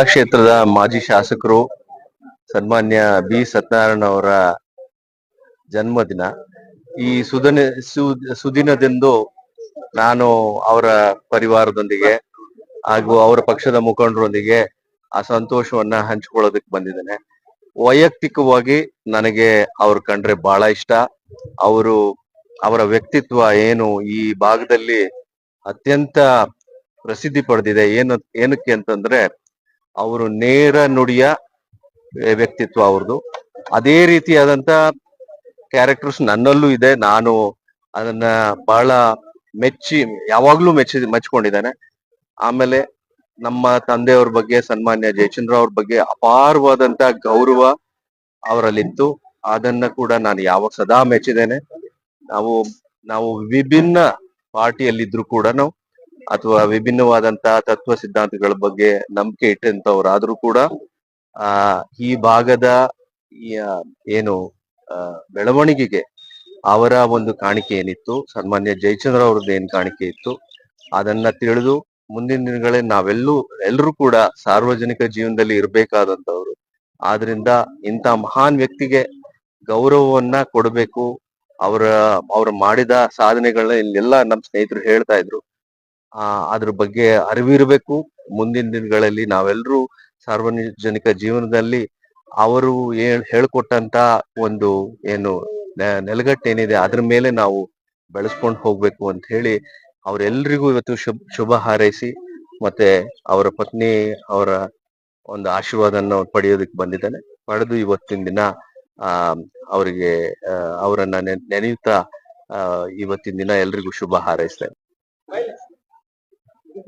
ಕ್ಷೇತ್ರದ ಮಾಜಿ ಶಾಸಕರು ಸನ್ಮಾನ್ಯ ಬಿ ಸತ್ಯನಾರಾಯಣ ಅವರ ಜನ್ಮದಿನ. ಈ ಸುದಿನ ಸುದಿನದಂದು ನಾನು ಅವರ ಪರಿವಾರದೊಂದಿಗೆ ಹಾಗೂ ಅವರ ಪಕ್ಷದ ಮುಖಂಡರೊಂದಿಗೆ ಆ ಸಂತೋಷವನ್ನ ಹಂಚಿಕೊಳ್ಳೋದಕ್ಕೆ ಬಂದಿದ್ದೇನೆ. ವೈಯಕ್ತಿಕವಾಗಿ ನನಗೆ ಅವ್ರ ಕಂಡ್ರೆ ಬಹಳ ಇಷ್ಟ. ಅವರು ಅವರ ವ್ಯಕ್ತಿತ್ವ ಏನು ಈ ಭಾಗದಲ್ಲಿ ಅತ್ಯಂತ ಪ್ರಸಿದ್ಧಿ ಪಡೆದಿದೆ. ಏನು, ಏನಕ್ಕೆ ಅಂತಂದ್ರೆ ಅವರು ನೇರ ನುಡಿಯ ವ್ಯಕ್ತಿತ್ವ ಅವ್ರದ್ದು ಅದೇ ರೀತಿಯಾದಂತ ಕ್ಯಾರೆಕ್ಟರ್ಸ್ ನನ್ನಲ್ಲೂ ಇದೆ. ನಾನು ಅದನ್ನ ಬಹಳ ಮೆಚ್ಚಿ, ಯಾವಾಗ್ಲೂ ಮೆಚ್ಚಿ, ಮೆಚ್ಕೊಂಡಿದ್ದೇನೆ. ಆಮೇಲೆ ನಮ್ಮ ತಂದೆಯವ್ರ ಬಗ್ಗೆ, ಸನ್ಮಾನ್ಯ ಜಯಚಂದ್ರ ಅವ್ರ ಬಗ್ಗೆ ಅಪಾರವಾದಂತ ಗೌರವ ಅವರಲ್ಲಿತ್ತು. ಅದನ್ನ ಕೂಡ ನಾನು ಯಾವಾಗ ಸದಾ ಮೆಚ್ಚಿದ್ದೇನೆ. ನಾವು ನಾವು ವಿಭಿನ್ನ ಪಾರ್ಟಿಯಲ್ಲಿದ್ರು ಕೂಡ ಅಥವಾ ವಿಭಿನ್ನವಾದಂತಹ ತತ್ವ ಸಿದ್ಧಾಂತಗಳ ಬಗ್ಗೆ ನಂಬಿಕೆ ಇಟ್ಟಂತವ್ರಾದ್ರೂ ಕೂಡ, ಆ, ಈ ಭಾಗದ ಏನು ಬೆಳವಣಿಗೆಗೆ ಅವರ ಒಂದು ಕಾಣಿಕೆ ಏನಿತ್ತು, ಸನ್ಮಾನ್ಯ ಜಯಚಂದ್ರ ಅವ್ರದ್ದು ಏನ್ ಕಾಣಿಕೆ ಇತ್ತು, ಅದನ್ನ ತಿಳಿದು ಮುಂದಿನ ದಿನಗಳಲ್ಲಿ ನಾವೆಲ್ಲೂ, ಎಲ್ಲರೂ ಕೂಡ ಸಾರ್ವಜನಿಕ ಜೀವನದಲ್ಲಿ ಇರಬೇಕಾದಂತವ್ರು. ಆದ್ರಿಂದ ಇಂಥ ಮಹಾನ್ ವ್ಯಕ್ತಿಗೆ ಗೌರವವನ್ನ ಕೊಡಬೇಕು, ಅವರ, ಅವ್ರ ಮಾಡಿದ ಸಾಧನೆಗಳನ್ನ ಇಲ್ಲೆಲ್ಲ ನಮ್ಮ ಸ್ನೇಹಿತರು ಹೇಳ್ತಾ ಇದ್ರು. ಆ, ಅದ್ರ ಬಗ್ಗೆ ಅರಿವಿರಬೇಕು ಮುಂದಿನ ದಿನಗಳಲ್ಲಿ ನಾವೆಲ್ಲರೂ ಸಾರ್ವಜನಿಕ ಜೀವನದಲ್ಲಿ ಅವರು ಹೇಳ್ಕೊಟ್ಟಂತ ಒಂದು ಏನು ನೆಲಗಟ್ಟೇನಿದೆ ಅದ್ರ ಮೇಲೆ ನಾವು ಬೆಳೆಸ್ಕೊಂಡು ಹೋಗ್ಬೇಕು ಅಂತ ಹೇಳಿ ಅವರೆಲ್ಲರಿಗೂ ಇವತ್ತು ಶುಭ ಶುಭ ಹಾರೈಸಿ ಮತ್ತೆ ಅವರ ಪತ್ನಿ ಅವರ ಒಂದು ಆಶೀರ್ವಾದನ ಪಡೆಯೋದಕ್ಕೆ ಬಂದಿದ್ದಾನೆ. ಪಡೆದು ಇವತ್ತಿನ ದಿನ, ಆ, ಅವರಿಗೆ ಅವರನ್ನು ನೆನೆಯುತ್ತಾ ಇವತ್ತಿನ ದಿನ ಎಲ್ರಿಗೂ ಶುಭ ಹಾರೈಸ್ತೇನೆ.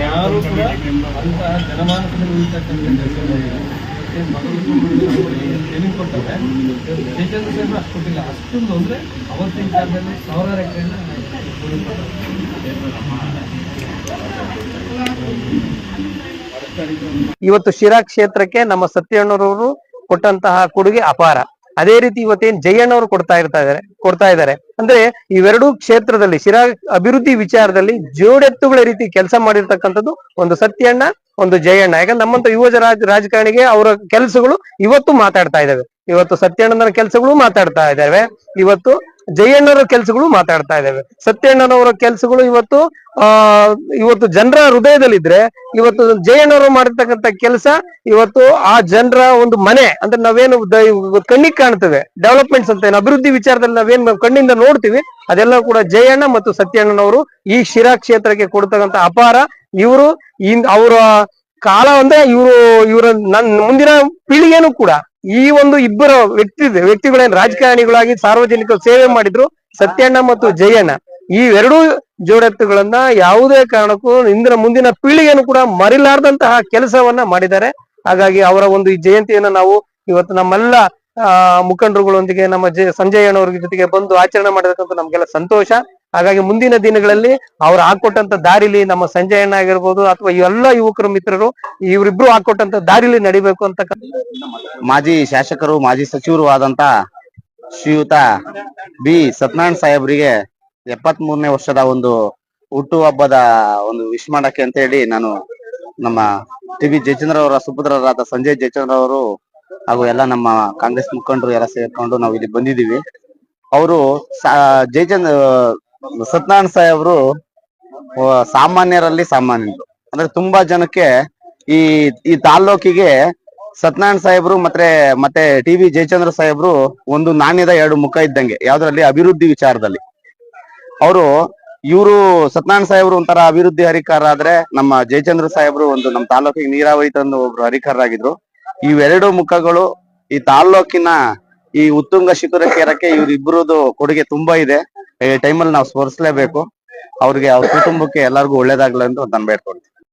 ಯಾರು ಕೂಡ ಅಂತಹ ಮಗಳು ಟ್ರೈನಿಂಗ್ ಕೊಡ್ತಾರೆ ಜಯಚಂದ್ರ ಸಾಹೇಬ್ರು ಅಷ್ಟು ಕೊಟ್ಟಿಲ್ಲ ಅಷ್ಟೊಂದು ಅಂದರೆ ಅವತ್ತಿನ ಕಾಲದಲ್ಲಿ ಸಾವಿರಾರು ಎಕರೆನ ಇವತ್ತು ಶಿರಾ ಕ್ಷೇತ್ರಕ್ಕೆ ನಮ್ಮ ಸತ್ಯಣ್ಣರವರು ಕೊಟ್ಟಂತಹ ಕೊಡುಗೆ ಅಪಾರ. ಅದೇ ರೀತಿ ಇವತ್ತೇನ್ ಜಯಣ್ಣವರು ಕೊಡ್ತಾ ಇರ್ತಾ ಇದಾರೆ ಕೊಡ್ತಾ ಇದ್ದಾರೆ. ಅಂದ್ರೆ ಇವೆರಡೂ ಕ್ಷೇತ್ರದಲ್ಲಿ ಶಿರಾ ಅಭಿವೃದ್ಧಿ ವಿಚಾರದಲ್ಲಿ ಜೋಡೆತ್ತುಗಳ ರೀತಿ ಕೆಲಸ ಮಾಡಿರ್ತಕ್ಕಂಥದ್ದು ಒಂದು ಸತ್ಯಣ್ಣ, ಒಂದು ಜಯಣ್ಣ. ಯಾಕಂದ್ರೆ ನಮ್ಮಂತ ಯುವ ರಾಜ, ರಾಜಕಾರಣಿಗೆ ಅವರ ಕೆಲಸಗಳು ಇವತ್ತು ಮಾತಾಡ್ತಾ ಇದಾವೆ ಇವತ್ತು ಸತ್ಯಣ್ಣನ ಕೆಲಸಗಳು ಮಾತಾಡ್ತಾ ಇದಾವೆ ಇವತ್ತು ಜಯಣ್ಣರ ಕೆಲಸಗಳು ಮಾತಾಡ್ತಾ ಇದ್ದಾವೆ. ಸತ್ಯಣ್ಣನವರ ಕೆಲಸಗಳು ಇವತ್ತು, ಆ, ಇವತ್ತು ಜನರ ಹೃದಯದಲ್ಲಿದ್ರೆ, ಇವತ್ತು ಜಯಣ್ಣವರು ಮಾಡಿರ್ತಕ್ಕಂಥ ಕೆಲಸ ಇವತ್ತು ಆ ಜನರ ಒಂದು ಮನೆ, ಅಂದ್ರೆ ನಾವೇನು ಕಣ್ಣಿಗೆ ಕಾಣ್ತದೆ. ಡೆವಲಪ್ಮೆಂಟ್ಸ್ ಅಂತ ಏನು, ಅಭಿವೃದ್ಧಿ ವಿಚಾರದಲ್ಲಿ ನಾವೇನ್ ನಾವ್ ಕಣ್ಣಿಂದ ನೋಡ್ತೀವಿ, ಅದೆಲ್ಲ ಕೂಡ ಜಯಣ್ಣ ಮತ್ತು ಸತ್ಯಣ್ಣನವರು ಈ ಶಿರಾ ಕ್ಷೇತ್ರಕ್ಕೆ ಕೊಡ್ತಕ್ಕಂತ ಅಪಾರ. ಇವರು ಅವರ ಕಾಲ ಅಂದ್ರೆ ಇವರು, ಇವರ ನನ್, ಮುಂದಿನ ಪೀಳಿಗೆನೂ ಕೂಡ ಈ ಒಂದು ಇಬ್ಬರು ವ್ಯಕ್ತಿ, ವ್ಯಕ್ತಿಗಳೇನು ರಾಜಕಾರಣಿಗಳಾಗಿ ಸಾರ್ವಜನಿಕ ಸೇವೆ ಮಾಡಿದ್ರು, ಸತ್ಯಣ್ಣ ಮತ್ತು ಜಯಣ್ಣ. ಈ ಎರಡೂ ಜೋಡೆತ್ತುಗಳನ್ನ ಯಾವುದೇ ಕಾರಣಕ್ಕೂ ಇಂದಿನ ಮುಂದಿನ ಪೀಳಿಗೆಯನ್ನು ಕೂಡ ಮರಿಲಾರ್ದಂತಹ ಕೆಲಸವನ್ನ ಮಾಡಿದ್ದಾರೆ. ಹಾಗಾಗಿ ಅವರ ಒಂದು ಈ ಜಯಂತಿಯನ್ನ ನಾವು ಇವತ್ತು ನಮ್ಮೆಲ್ಲ ಮುಖಂಡರುಗಳೊಂದಿಗೆ, ನಮ್ಮ ಸಂಜಯ್ ಅಣ್ಣವ್ರ ಜೊತೆಗೆ ಬಂದು ಆಚರಣೆ ಮಾಡಿರ್ತಕ್ಕಂಥ ನಮ್ಗೆಲ್ಲ ಸಂತೋಷ. ಹಾಗಾಗಿ ಮುಂದಿನ ದಿನಗಳಲ್ಲಿ ಅವ್ರು ಹಾಕೊಟ್ಟಂತ ದಾರಿಲಿ ನಮ್ಮ ಸಂಜಯ್ ಅಣ್ಣ ಆಗಿರ್ಬೋದು ಅಥವಾ ಎಲ್ಲ ಯುವಕರು ಮಿತ್ರರು, ಇವರಿಬ್ರು ಹಾಕೊಟ್ಟಂತ ದಾರಿಲಿ ನಡಿಬೇಕು ಅಂತ ಮಾಜಿ ಶಾಸಕರು, ಮಾಜಿ ಸಚಿವರು ಆದಂತ ಶ್ರೀಯುತ ಬಿ. ಸತ್ಯನಾರಾಯಣ ಸಾಹೇಬ್ರಿಗೆ ಎಪ್ಪತ್ ಮೂರನೇ ವರ್ಷದ ಒಂದು ಹುಟ್ಟುಹಬ್ಬದ ಒಂದು ವಿಶ್ ಮಾಡಕ್ಕೆ ಅಂತ ಹೇಳಿ ನಾನು ನಮ್ಮ ಟಿ ಬಿ ಜಯಚಂದ್ರ ಅವರ ಸುಪುತ್ರರಾದ ಸಂಜಯ್ ಜಯಚಂದ್ರ ಅವರು ಹಾಗೂ ಎಲ್ಲ ನಮ್ಮ ಕಾಂಗ್ರೆಸ್ ಮುಖಂಡರು ಎಲ್ಲ ಸೇರ್ಕೊಂಡು ನಾವು ಇಲ್ಲಿ ಬಂದಿದ್ದೀವಿ. ಅವರು ಜಯಚಂದ್ರ ಸತ್ಯನಾರಾಯಣ ಸಾಹೇಬ್ರು ಸಾಮಾನ್ಯರಲ್ಲಿ ಸಾಮಾನ್ಯರು. ಅಂದ್ರೆ ತುಂಬಾ ಜನಕ್ಕೆ ಈ ಈ ತಾಲ್ಲೂಕಿಗೆ ಸತ್ಯನಾರಾಯಣ ಸಾಹೇಬ್ರು ಮತ್ತೆ ಮತ್ತೆ ಟಿ ವಿ ಜಯಚಂದ್ರ ಸಾಹೇಬ್ರು ಒಂದು ನಾಣ್ಯದ ಎರಡು ಮುಖ ಇದ್ದಂಗೆ, ಯಾವ್ದ್ರಲ್ಲಿ ಅಭಿವೃದ್ಧಿ ವಿಚಾರದಲ್ಲಿ. ಅವರು, ಇವರು ಸತ್ಯನಾರಾಯಣ ಸಾಹೇಬ್ರು ಒಂಥರ ಅಭಿವೃದ್ಧಿ ಹರಿಕಾರರಾದ್ರೆ ನಮ್ಮ ಜಯಚಂದ್ರ ಸಾಹೇಬ್ರು ಒಂದು ನಮ್ಮ ತಾಲೂಕಿಗೆ ನೀರಾವರಿ ತಂದು ಒಬ್ರು ಹರಿಕಾರರಾಗಿದ್ರು. ಇವೆರಡು ಮುಖಗಳು ಈ ತಾಲ್ಲೂಕಿನ ಈ ಉತ್ತುಂಗ ಶಿಖರಕ್ಕೆ ಏರಕ್ಕೆ ಇವ್ರಿಬ್ರದ್ದು ಕೊಡುಗೆ ತುಂಬಾ ಇದೆ. ಈ ಅಲ್ಲಿ ನಾವು ಸ್ಮರಿಸಲೇಬೇಕು ಅವ್ರಿಗೆ ಅವ್ರ ಕುಟುಂಬಕ್ಕೆ ಎಲ್ಲರಿಗೂ ಒಳ್ಳೇದಾಗ್ಲಿ ಅಂತ ನಾನು ಬೇಡ್ಕೊಳ್ತೀನಿ.